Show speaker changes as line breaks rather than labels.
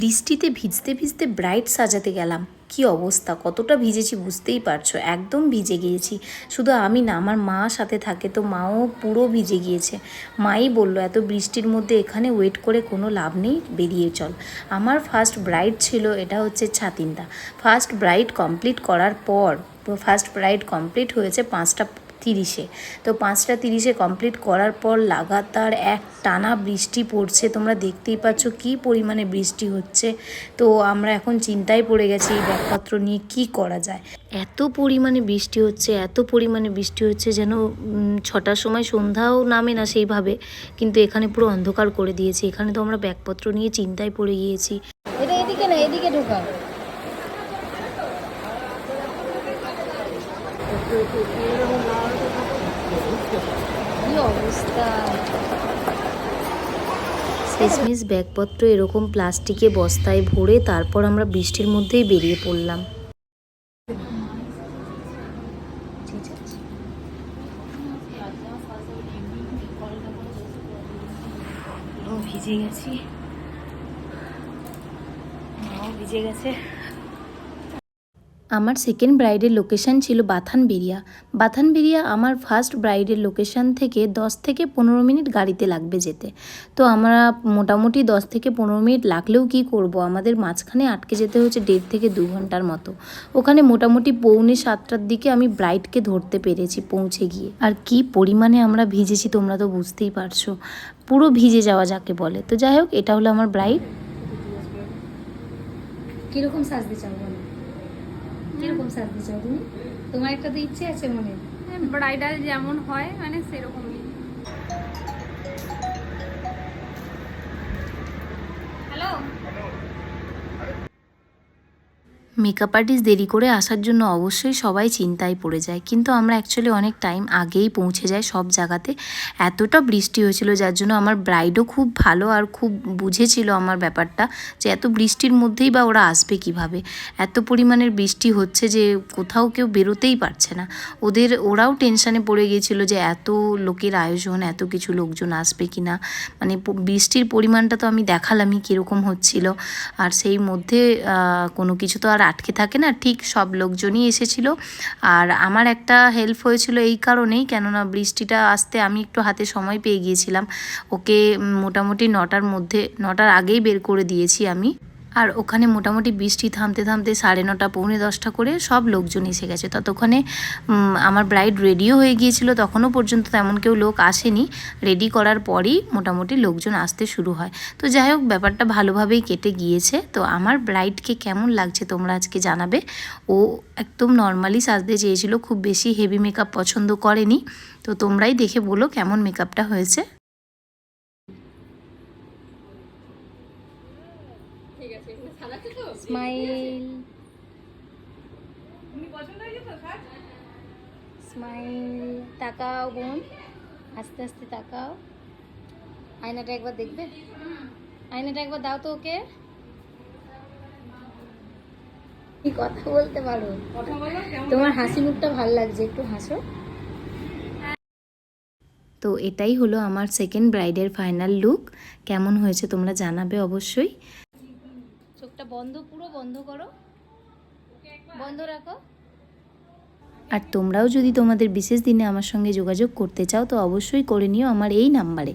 বৃষ্টিতে ভিজতে ভিজতে ব্রাইট সাজাতে গেলাম। কি অবস্থা? কতটা ভিজেছি বুঝতেই পারছ? একদম ভিজে গিয়েছি। শুধু আমি না, আমার মা সাথে থাকে তো মাও পুরো ভিজে গিয়েছে। মাই বলল, এত বৃষ্টির মধ্যে এখানে ওয়েট করে কোনো লাভ নেই, বেরিয়ে চল। আমার ফার্স্ট ব্রাইড ছিল, এটা হচ্ছে ছাতিন্দা। ফার্স্ট ব্রাইড কমপ্লিট করার পর ফার্স্ট ব্রাইড কমপ্লিট হয়েছে পাঁচটা তিরিশে। তো পাঁচটা তিরিশে কমপ্লিট করার পর লাগাতার এক টানা বৃষ্টি পড়ছে। তোমরা দেখতেই পাচ্ছ কি পরিমাণে বৃষ্টি হচ্ছে। তো আমরা এখন চিন্তায় পড়ে গেছি এই ব্যাগপত্র নিয়ে কি করা যায়। এত পরিমাণে বৃষ্টি হচ্ছে, এত পরিমাণে বৃষ্টি হচ্ছে যেন ছটার সময় সন্ধ্যাও নামে না সেইভাবে, কিন্তু এখানে পুরো অন্ধকার করে দিয়েছে। এখানে তো আমরা ব্যাগপত্র নিয়ে চিন্তায় পড়ে গিয়েছি।
এটা এদিকে না, এদিকে ঢোকা কি অবস্থা
শেষমেশ ব্যাগপত্র এরকম প্লাস্টিকে বস্তায় ভরে তারপর আমরা বৃষ্টির মধ্যেই বেরিয়ে পড়লাম। ভিজে গেছি। ভিজে গেছে। আমার সেকেন্ড ব্রাইডের লোকেশান ছিল বাথানবেরিয়া। বাথানবেরিয়া আমার ফার্স্ট ব্রাইডের লোকেশন থেকে দশ থেকে পনেরো মিনিট গাড়িতে লাগবে যেতে। তো আমরা মোটামুটি দশ থেকে পনেরো মিনিট লাগলেও কি করব? আমাদের মাঝখানে আটকে যেতে হচ্ছে দেড় থেকে দু ঘণ্টার মতো। ওখানে মোটামুটি পৌনে সাতটার দিকে আমি ব্রাইডকে ধরতে পেরেছি পৌঁছে গিয়ে। আর কি পরিমাণে আমরা ভিজেছি তোমরা তো বুঝতেই পারছ। পুরো ভিজে যাওয়া যাকে বলে। তো যাই হোক, এটা হলো আমার ব্রাইড
কীরকম সাজতে চাও কীরকম সাজতে চাও তুমি? তোমার একটা তো ইচ্ছে আছে মনে
ব্রাইডাল যেমন হয় মানে সেরকম হ্যালো
মেকআপ আর্টিস্ট দেরি করে আসার জন্য অবশ্যই সবাই চিন্তায় পড়ে যায়। কিন্তু আমরা অ্যাকচুয়ালি অনেক টাইম আগেই পৌঁছে যাই সব জায়গাতে। এতটা বৃষ্টি হয়েছিল যার জন্য আমার ব্রাইডও খুব ভালো আর খুব বুঝেছিল আমার ব্যাপারটা যে এত বৃষ্টির মধ্যেই বা ওরা আসবে কীভাবে। এত পরিমাণের বৃষ্টি হচ্ছে যে কোথাও কেউ বেরোতেই পারছে না। ওদের, ওরাও টেনশানে পড়ে গিয়েছিল যে এত লোকের আয়োজন, এত কিছু লোকজন আসবে কি না মানে বৃষ্টির পরিমাণটা তো আমি দেখালামই কীরকম হচ্ছিল। আর সেই মধ্যে কোনো কিছু তো আর আটকে থাকে না, ঠিক সব লোকজনই এসেছিল। আর আমার একটা হেল্প হয়েছিল এই কারণেই, কেননা বৃষ্টিটা আসতে আমি একটু হাতে সময় পেয়ে গিয়েছিলাম। ওকে মোটামুটি নটার মধ্যে, নটার আগেই বের করে দিয়েছি আমি। আর ওখানে মোটামুটি বৃষ্টি থামতে থামতে সাড়ে নটা, পৌনে দশটা করে সব লোকজন এসে গেছে। ততক্ষণে আমার ব্রাইড রেডিও হয়ে গিয়েছিল। তখনও পর্যন্ত তেমন কেউ লোক আসেনি। রেডি করার পরই মোটামুটি লোকজন আসতে শুরু হয়। তো যাই হোক, ব্যাপারটা ভালোভাবেই কেটে গিয়েছে। তো আমার ব্রাইডকে কেমন লাগছে তোমরা আজকে জানাবে। ও একদম নর্মালি সাজতে চেয়েছিল, খুব বেশি হেভি মেকআপ পছন্দ করেনি। তো তোমরাই দেখে বলো কেমন মেকআপটা হয়েছে।
ঠিক আছে এখানে তো?
স্মাইল স্মাইল তাকাও বোন। আস্তে আস্তে তাকাও। আয়নাটা একবার দেখবে? আয়নাটা একবার দাও তো ওকে। কি কথা বলতে পারো?
কথা বলো কেমন
তোমার হাসি মুখটা ভালো লাগছে একটু হাসো। তো এটাই হলো আমার সেকেন্ড ব্রাইডের ফাইনাল লুক কেমন হয়েছে তোমরা জানাবে অবশ্যই।
চোখটা বন্ধ, পুরো বন্ধ করো। বন্ধ রাখো।
আর তোমরাও যদি তোমাদের বিশেষ দিনে আমার সঙ্গে যোগাযোগ করতে চাও, তো অবশ্যই করে নিও আমার এই নাম্বারে।